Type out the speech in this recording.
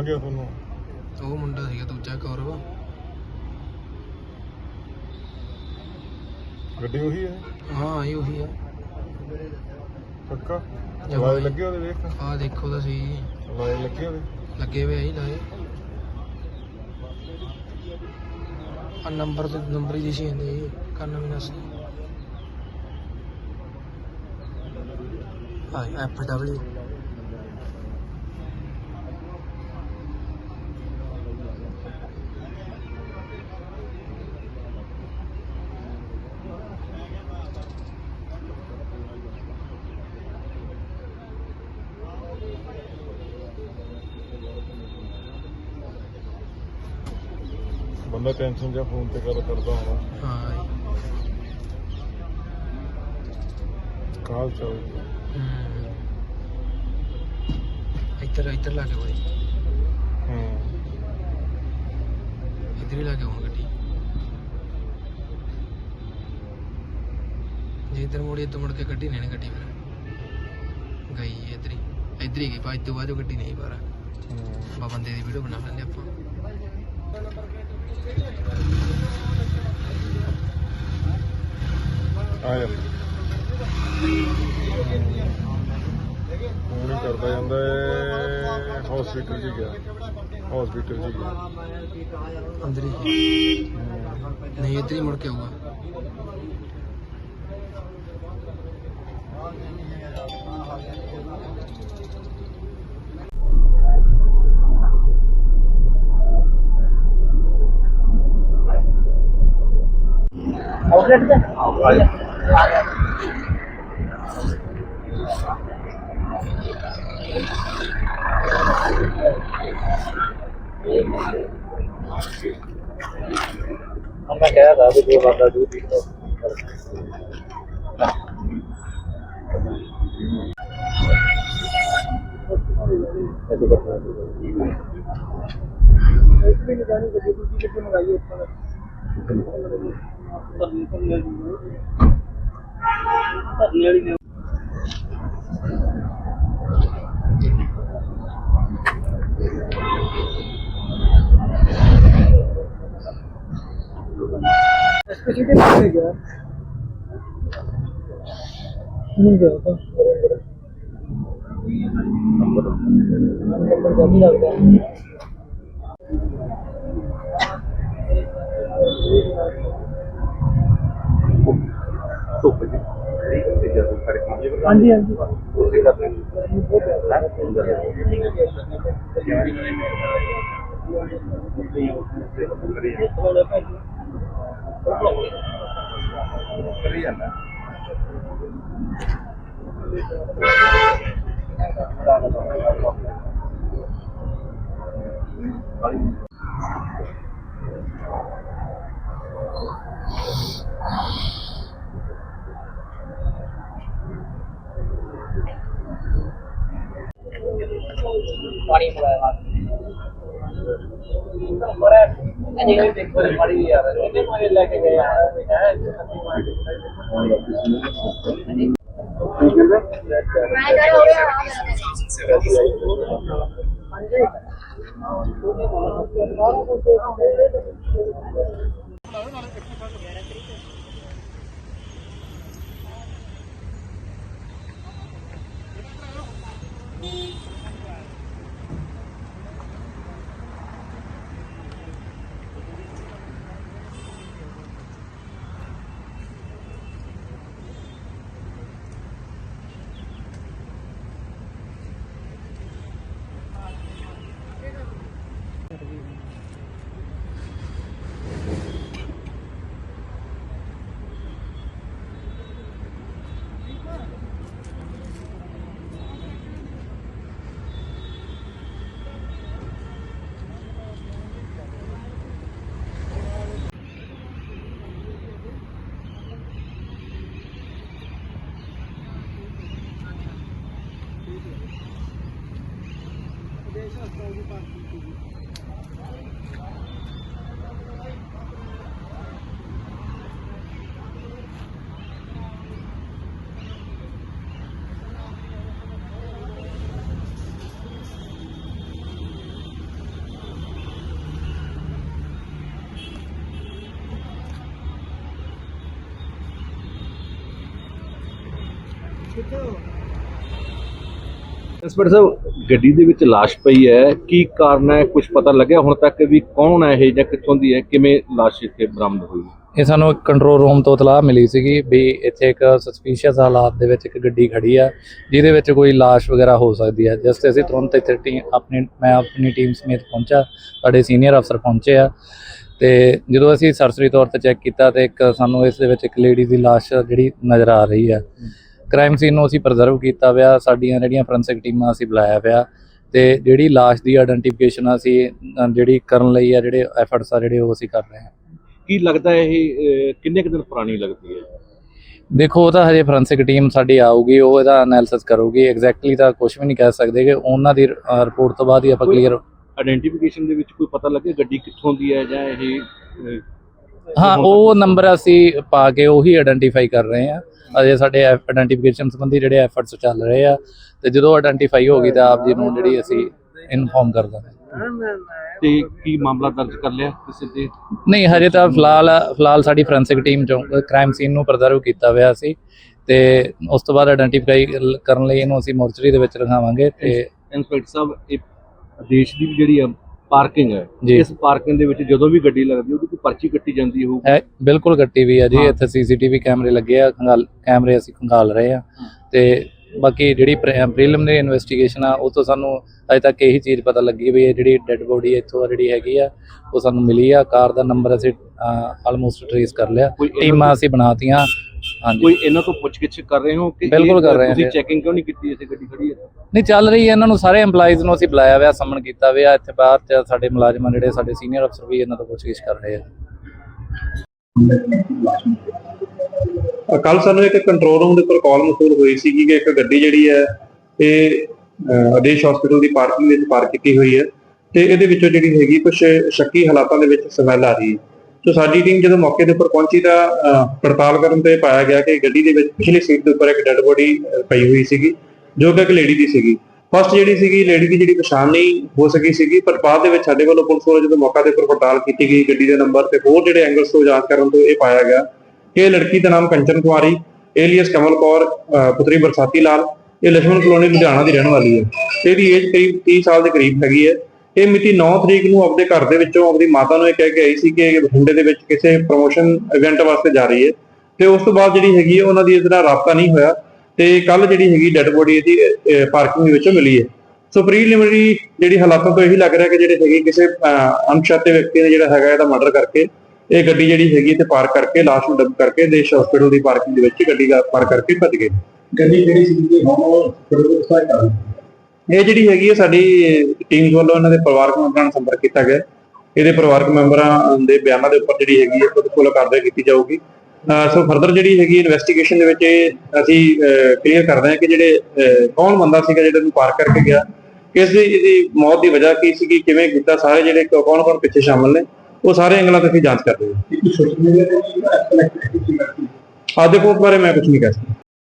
ਗਿਆ ਤੁਹਾਨੂੰ? ਉਹ ਮੁੰਡਾ ਸੀਗਾ ਦੂਜਾ ਕੌਰਵ। ਗੱਡੀ ਉਹੀ ਹੈ? ਹਾਂ ਇਹ ਉਹੀ ਆ। ਪੱਕਾ? ਜਮਾਂ ਲਾਏ ਹੀ। ਲੱਗੇ ਉਹਦੇ ਵੇਖ। ਆਹ ਦੇਖੋ ਤਾਂ ਸਹੀ ਲਾਏ ਲੱਗੇ ਉਹਦੇ। ਲੱਗੇ ਹੋਏ ਆ ਹੀ ਲਾਏ। ਆ ਨੰਬਰ ਤੇ ਨੰਬਰ ਹੀ ਦਿਸੀ ਜਾਂਦੇ ਕੰਨ ਵੀ ਨਸ ਆ ਐਫ ਡਬਲਯੂ। ਬੰਦਾ ਟੈਨਸ਼ਨ ਜਾਂ ਫੋਨ ਤੇ ਗੱਲ ਕਰਦਾ ਹੋਣਾ। ਹਾਂ ਕਾਲ ਚਾਲ ਹਮ। ਇੱਧਰ ਇੱਧਰ ਲਾ ਕੇ ਕੋਈ ਹੂੰ। ਇੱਧਰ ਹੀ ਲਾ ਕੇ ਹੁਣ ਗੱਡੀ। ਜੇ ਇੱਧਰ ਮੁੜੀ ਇੱਧਰ ਮੁੜ ਕੇ ਗੱਡੀ ਲੈਣੀ ਗੱਡੀ ਫਿਰ। ਗਈ ਇੱਧਰ ਹੀ। ਇੱਧਰ ਹੀ ਗਈ ਬਾਅਦ ਤੋਂ ਬਾਅਦ ਉਹ ਗੱਡੀ ਨਹੀਂ ਬਾਰਾ ਹੂੰ। ਬਾ ਬੰਦੇ ਦੀ ਵੀਡੀਓ ਬਣਾ ਲੈਂਦੇ ਆਪਾਂ। ਆ। ਜਾ ਫੋਨ ਹੀ ਕਰਦਾ ਜਾਂਦਾ ਹਸਪੀਟਲ ਜੀ ਗਿਆ। ਹਸਪੀਟਲ ਜੀ ਗਿਆ। ਅੰਦਰ ਹੀ। ਹੂੰ। ਨਹੀਂ ਇੱਧਰ ਹੀ ਮੁੜ ਕੇ ਆਊਗਾ। ਮੈਂ ਕਹਿਆ ਦਾ ਵੀ ਜੋ ਬਾਬਾ ਜੀ ਦੀ ਨਹੀਂ ਗਿਆ ਤਾਂ ਨੰਬਰ ਜਲਦੀ ਲੱਗਦਾ ਹਾਂਜੀ ਹਾਂਜੀ। ਉਸੇ ਕਰਦੇ ਕਰੀ ਜਾਂਦਾ ਪਾਣੀ ਮੰਗਾਇਆ ਵਾਸਤੇ ਅਜੇ ਕੋਈ ਦੇਖੋ ਮਾੜੀ ਯਾਰ ਇਹਦੇ ਮਾਰੇ ਲੈ ਕੇ ਗਏ ਯਾਰ ਹੈ ਸੱਤੀ ਮਾਰ ਦਿੱਤਾ ਹਾਂਜੀ। Good job. ਇੰਸਪੈਕਟਰ ਸਾਹਿਬ, ਗੱਡੀ ਦੇ ਵਿੱਚ ਲਾਸ਼ ਪਈ ਹੈ। ਕੀ ਕਾਰਨ ਹੈ? ਕੁਝ ਪਤਾ ਲੱਗਿਆ ਹੁਣ ਤੱਕ ਵੀ ਕੌਣ ਹੈ ਇਹ ਜਾਂ ਕਿੱਥੋਂ ਦੀ ਹੈ? ਕਿਵੇਂ ਲਾਸ਼ ਇੱਥੇ ਬਰਾਮਦ ਹੋਈ? ਇਹ ਸਾਨੂੰ ਇੱਕ ਕੰਟਰੋਲ ਰੂਮ ਤੋਂ ਇਤਲਾਹ ਮਿਲੀ ਸੀਗੀ ਵੀ ਇੱਥੇ ਇੱਕ ਸਸਪੀਸ਼ੀਅਸ ਹਾਲਾਤ ਦੇ ਵਿੱਚ ਇੱਕ ਗੱਡੀ ਖੜੀ ਆ, ਜਿਹਦੇ ਵਿੱਚ ਕੋਈ ਲਾਸ਼ ਵਗੈਰਾ ਹੋ ਸਕਦੀ ਹੈ। ਜਿਸ ਤੇ ਅਸੀਂ ਤੁਰੰਤ ਇੱਥੇ ਟੀਮ ਆਪਣੀ, ਮੈਂ ਆਪਣੀ ਟੀਮ ਸਮੇਤ ਪਹੁੰਚਾ। ਸਾਡੇ ਸੀਨੀਅਰ ਅਫਸਰ ਪਹੁੰਚੇ ਆ ਤੇ ਜਦੋਂ ਅਸੀਂ ਸਰਸਰੀ ਤੌਰ ਤੇ ਚੈੱਕ ਕੀਤਾ ਤੇ ਇੱਕ ਸਾਨੂੰ ਇਸ ਦੇ ਵਿੱਚ ਇੱਕ ਲੇਡੀ ਦੀ ਲਾਸ਼ ਜਿਹੜੀ ਨਜ਼ਰ ਆ ਰਹੀ ਆ। ਕ੍ਰਾਈਮ ਸੀਨ ਨੂੰ ਅਸੀਂ ਪ੍ਰੀਜ਼ਰਵ ਕੀਤਾ ਹੋਇਆ ਸਾਡੀਆਂ ਜਿਹੜੀਆਂ ਫੋਰੈਂਸਿਕ ਟੀਮਾਂ ਅਸੀਂ ਬੁਲਾਇਆ ਹੋਇਆ ਤੇ ਜਿਹੜੀ ਲਾਸ਼ ਦੀ ਆਇਡੈਂਟੀਫਿਕੇਸ਼ਨ ਅਸੀਂ ਜਿਹੜੀ ਕਰਨ ਲਈ ਆ ਜਿਹੜੇ ਐਫਰਟਸ ਆ ਜਿਹੜੇ ਉਹ ਅਸੀਂ ਕਰ ਰਹੇ ਹਾਂ। ਕੀ ਲੱਗਦਾ ਇਹ ਕਿੰਨੇ ਕੁ ਦਿਨ ਪੁਰਾਣੀ ਲੱਗਦੀ ਹੈ? ਦੇਖੋ ਉਹ ਤਾਂ ਹਜੇ ਫੋਰੈਂਸਿਕ ਟੀਮ ਸਾਡੀ ਆਊਗੀ ਉਹ ਇਹਦਾ ਐਨਾਲਿਸਿਸ ਕਰੂਗੀ ਐਗਜ਼ੈਕਟਲੀ ਤਾਂ ਕੁਝ ਵੀ ਨਹੀਂ ਕਹਿ ਸਕਦੇ ਕਿ ਉਹਨਾਂ ਦੀ ਰਿਪੋਰਟ ਤੋਂ ਬਾਅਦ ਹੀ ਆਪਾਂ ਕਲੀਅਰ ਆਇਡੈਂਟੀਫਿਕੇਸ਼ਨ ਦੇ ਵਿੱਚ ਕੋਈ ਪਤਾ ਲੱਗੇ ਗੱਡੀ ਕਿੱਥੋਂ ਦੀ ਹੈ ਜਾਂ ਇਹ ਹਾਂ ਉਹ ਨੰਬਰ ਅਸੀਂ ਪਾ ਕੇ ਉਹੀ ਆਇਡੈਂਟੀਫਾਈ ਕਰ ਰਹੇ ਹਾਂ। ਅਜੇ ਸਾਡੇ ਆਇਡੈਂਟੀਫਿਕੇਸ਼ਨ ਸੰਬੰਧੀ ਜਿਹੜੇ ਐਫਰਟਸ ਚੱਲ ਰਹੇ ਆ ਤੇ ਜਦੋਂ ਆਇਡੈਂਟੀਫਾਈ ਹੋ ਗਈ ਤਾਂ ਆਪ ਜੀ ਨੂੰ ਜਿਹੜੀ ਅਸੀਂ ਇਨਫੋਰਮ ਕਰ ਦਾਂਗੇ ਤੇ ਕੀ ਮਾਮਲਾ ਦਰਜ ਕਰ ਲਿਆ ਕਿਸੇ ਤੇ? ਨਹੀਂ ਹਜੇ ਤਾਂ ਫਿਲਹਾਲ ਫਿਲਹਾਲ ਸਾਡੀ ਫੋਰੈਂਸਿਕ ਟੀਮ ਚੋਂ ਕ੍ਰਾਈਮ ਸੀਨ ਨੂੰ ਪ੍ਰੀਜ਼ਰਵ ਕੀਤਾ ਹੋਇਆ ਸੀ ਤੇ ਉਸ ਤੋਂ ਬਾਅਦ ਆਇਡੈਂਟੀਫਾਈ ਕਰਨ ਲਈ ਇਹਨੂੰ ਅਸੀਂ ਮੋਰਚਰੀ ਦੇ ਵਿੱਚ ਰਖਾਵਾਂਗੇ ਤੇ ਇੰਸਪੈਕਟਰ ਸਾਹਿਬ ਇਹ ਦੇਸ਼ ਦੀ ਵੀ ਜਿਹੜੀ ਆ ਪਾਰਕਿੰਗ ਹੈ। ਜੀ। ਇਸ ਪਾਰਕਿੰਗ ਦੇ ਵਿੱਚ ਜਦੋਂ ਵੀ ਗੱਡੀ ਲੱਗਦੀ ਉਹਦੀ ਕੋਈ ਪਰਚੀ ਕੱਟੀ ਜਾਂਦੀ ਹੋਊ ਹੈ ਬਿਲਕੁਲ ਕੱਟੀ ਵੀ ਆ ਜੀ। ਹਾਂ। ਇੱਥੇ ਸੀਸੀਟੀਵੀ ਕੈਮਰੇ ਲੱਗੇ ਆ ਖੰਗਾਲ ਕੈਮਰੇ ਅਸੀਂ ਖੰਗਾਲ ਰਹੇ ਆ। ਤੇ ਬਾਕੀ ਜਿਹੜੀ ਪ੍ਰੀਲਿਮਿਨਰੀ ਇਨਵੈਸਟੀਗੇਸ਼ਨ ਆ ਉਹ ਤੋਂ ਸਾਨੂੰ ਅਜੇ ਤੱਕ ਇਹੀ ਚੀਜ਼ ਪਤਾ ਲੱਗੀ ਵੀ ਇਹ ਜਿਹੜੀ ਡੈੱਡ ਬੋਡੀ ਇੱਥੋਂ ਜਿਹੜੀ ਹੈਗੀ ਆ ਉਹ ਸਾਨੂੰ ਮਿਲੀ ਆ। ਕਾਰ ਦਾ ਨੰਬਰ ਅਸੀਂ ਆਲਮੋਸਟ ਟ੍ਰੇਸ ਕਰ ਲਿਆ। ਟੀਮਾਂ ਅਸੀਂ ਬਣਾਤੀਆਂ। ਹਾਂਜੀ। ਕੋਈ ਇਹਨਾਂ ਤੋਂ ਪੁੱਛਗਿੱਛ ਕਰ ਰਹੇ ਹੋ ਕਿ ਬਿਲਕੁਲ ਕਰ ਰਹੇ ਹਾਂ। ਤੁਸੀਂ। ਚੈਕਿੰਗ ਕਿਉਂ ਨਹੀਂ ਕੀਤੀ ਇਸੇ ਗੱਡੀ ਖੜੀ ਹੈ? ਨਹੀਂ ਚੱਲ ਰਹੀ ਹੈ ਇਹਨਾਂ ਨੂੰ ਸਾਰੇ EMPLOYEES ਨੂੰ ਅਸੀਂ ਬੁਲਾਇਆ ਹੋਇਆ ਸਮਨ ਕੀਤਾ ਹੋਇਆ ਇੱਥੇ ਬਾਹਰ ਚ ਸਾਡੇ ਮੁਲਾਜ਼ਮਾਂ ਜਿਹੜੇ ਸਾਡੇ ਸੀਨੀਅਰ ਅਫਸਰ ਵੀ ਇਹਨਾਂ ਤੋਂ ਪੁੱਛਗਿੱਛ ਕਰ ਰਹੇ ਆ। ਕੱਲ ਸਾਨੂੰ ਇੱਕ ਕੰਟਰੋਲ ਰੂਮ ਦੇ ਉੱਪਰ ਕਾਲ ਮਸੂਲ ਹੋਈ ਸੀ ਕਿ ਇੱਕ ਗੱਡੀ ਜਿਹੜੀ ਹੈ ਇਹ ਆਦੇਸ਼ ਹਸਪੀਟਲ ਦੀ ਪਾਰਕਿੰਗ ਵਿੱਚ ਪਾਰਕ ਕੀਤੀ ਹੋਈ ਹੈ ਤੇ ਇਹਦੇ ਵਿੱਚੋਂ ਜਿਹੜੀ ਹੈਗੀ ਕੁਝ ਸ਼ੱਕੀ ਹਾਲਾਤਾਂ ਦੇ ਵਿੱਚ ਸਮੈਲ ਆ ਰਹੀ ਹੈ। ਸੋ ਸਾਡੀ ਟੀਮ ਜਦੋਂ ਮੌਕੇ ਦੇ ਉੱਪਰ ਪਹੁੰਚੀ ਤਾਂ ਪੜਤਾਲ ਕਰਨ ਤੇ ਪਾਇਆ ਗਿਆ ਕਿ ਗੱਡੀ ਦੇ ਵਿੱਚ ਪਿਛਲੀ ਸੀਟ ਦੇ ਉੱਪਰ ਇੱਕ ਡੈੱਡ ਬੋਡੀ ਪਈ ਹੋਈ ਸੀਗੀ, ਜੋ ਕਿ ਇੱਕ ਲੇਡੀ ਦੀ ਸੀਗੀ। ਫਸਟ ਜਿਹੜੀ ਸੀਗੀ ਲੇਡੀ ਦੀ ਜਿਹੜੀ ਪਛਾਣ ਨਹੀਂ ਹੋ ਸਕੀ ਸੀਗੀ, ਪਰ ਬਾਅਦ ਦੇ ਵਿੱਚ ਸਾਡੇ ਵੱਲੋਂ ਪੁਲਿਸ ਵੱਲੋਂ ਜਦੋਂ ਮੌਕਾ ਦੇ ਉੱਪਰ ਪੜਤਾਲ ਕੀਤੀ ਗਈ ਗੱਡੀ ਦੇ ਨੰਬਰ ਤੇ ਹੋਰ ਜਿਹੜੇ ਐਂਗਲਸ ਤੋਂ ਜਾਂਚ ਕਰਨ ਤੋਂ ਇਹ ਪਾਇਆ ਗਿਆ ਕਿ ਲੜਕੀ ਦਾ ਨਾਮ ਕੰਚਨ ਕੁਮਾਰੀ ਏਲੀਅਸ ਕਮਲ ਕੌਰ ਪੁੱਤਰੀ ਬਰਸਾਤੀ ਲਾਲ, ਇਹ ਲక్ష్మణ ਕਲੋਨੀ ਲੁਧਿਆਣਾ ਦੀ ਰਹਿਣ ਵਾਲੀ ਹੈ। ਇਹਦੀ ਏਜ ਕਰੀਬ 30 ਸਾਲ ਦੇ ਕਰੀਬ ਹੈਗੀ ਹੈ। ਇਹ ਮਿਤੀ 9 ਤਰੀਕ ਨੂੰ ਆਪਣੇ ਘਰ ਦੇ ਵਿੱਚੋਂ ਆਪਣੀ ਮਾਤਾ ਨੂੰ ਇਹ ਕਹਿ ਕੇ ਆਈ ਸੀ ਕਿ ਇਹ ਬਠਿੰਡੇ ਦੇ ਵਿੱਚ ਕਿਸੇ ਪ੍ਰੋਮੋਸ਼ਨ ਇਵੈਂਟ ਵਾਸਤੇ ਜਾ ਰਹੀ ਹੈ। ਤੇ ਉਸ ਤੋਂ ਬਾਅਦ ਜਿਹੜੀ ਹੈਗੀ ਉਹਨਾਂ ਦੀ ਇਹਦੇ ਨਾਲ ਰਾਬਤਾ ਨਹੀਂ ਹੋਇਆ ਤੇ ਕੱਲ ਜਿਹੜੀ ਹੈਗੀ ਡੈੱਡ ਬੋਡੀ ਇਹਦੀ ਪਾਰਕਿੰਗ ਦੇ ਵਿੱਚੋਂ ਮਿਲੀ ਹੈ। ਸੋ ਪ੍ਰੀਲਿਮਿਨਰੀ ਜਿਹੜੀ ਹਾਲਾਤਾਂ ਤੋਂ ਇਹੀ ਲੱਗ ਰਿਹਾ ਕਿ ਜਿਹੜੇ ਹੈਗੇ ਕਿਸੇ ਅਣਛਾਤੇ ਵਿਅਕਤੀ ਨੇ ਜਿਹੜਾ ਹੈਗਾ ਇਹਦਾ ਮਰਡਰ ਕਰਕੇ ਇਹ ਗੱਡੀ ਜਿਹੜੀ ਹੈਗੀ ਤੇ ਪਾਰਕ ਕਰਕੇ, ਲਾਸ਼ ਨੂੰ ਡੰਪ ਕਰਕੇ ਦੇਸ਼ ਹਸਪੀਟਲ ਦੀ ਪਾਰਕਿੰਗ ਦੇ ਵਿੱਚ ਗੱਡੀ ਦਾ ਪਾਰਕ ਕਰਕੇ ਭੱਜ ਗਏ। ਗੱਡੀ ਜਿਹੜੀ ਸੀ ਕਿ ਹੁਣ ਇਹ ਜਿਹੜੀ ਹੈਗੀ ਹੈ ਸਾਡੀ ਟੀਮ ਵੱਲੋਂ ਇਹਨਾਂ ਦੇ ਪਰਿਵਾਰਕ ਮੈਂਬਰਾਂ ਨਾਲ ਸੰਪਰਕ ਕੀਤਾ ਗਿਆ। ਇਹਦੇ ਪਰਿਵਾਰਕ ਮੈਂਬਰਾਂ ਦੇ ਬਿਆਨਾਂ ਦੇ ਉੱਪਰ ਜਿਹੜੀ ਹੈਗੀ ਹੈ ਖੁਦ ਕੋਲ ਕਾਰਵਾਈ ਕੀਤੀ ਜਾਊਗੀ। ਸੋ ਫਰਦਰ ਜਿਹੜੀ ਹੈਗੀ ਇਨਵੈਸਟੀਗੇਸ਼ਨ ਦੇ ਵਿੱਚ ਅਸੀਂ ਕਲੀਅਰ ਕਰਦੇ ਹਾਂ ਕਿ ਜਿਹੜੇ ਕੌਣ ਬੰਦਾ ਸੀਗਾ ਜਿਹੜਾ ਨੂੰ ਪਾਰਕ ਕਰਕੇ ਗਿਆ। ਕਿਸ ਦੀ ਇਹਦੀ ਮੌਤ ਦੀ ਵਜ੍ਹਾ ਕੀ ਸੀਗੀ ਕਿਵੇਂ ਕੀਤਾ ਸਾਰੇ ਜਿਹੜੇ ਕੌਣ ਕੌਣ ਪਿੱਛੇ ਸ਼ਾਮਲ ਨੇ ਉਹ ਸਾਰੇ ਐਂਗਲਾਂ ਤੇ ਅਸੀਂ ਜਾਂਚ ਕਰ ਰਹੇ ਹਾਂ। ਆ ਦੇਖੋ ਬਾਰੇ ਮੈਂ ਕੁਝ ਨਹੀਂ ਕਹਿ ਸਕਦਾ।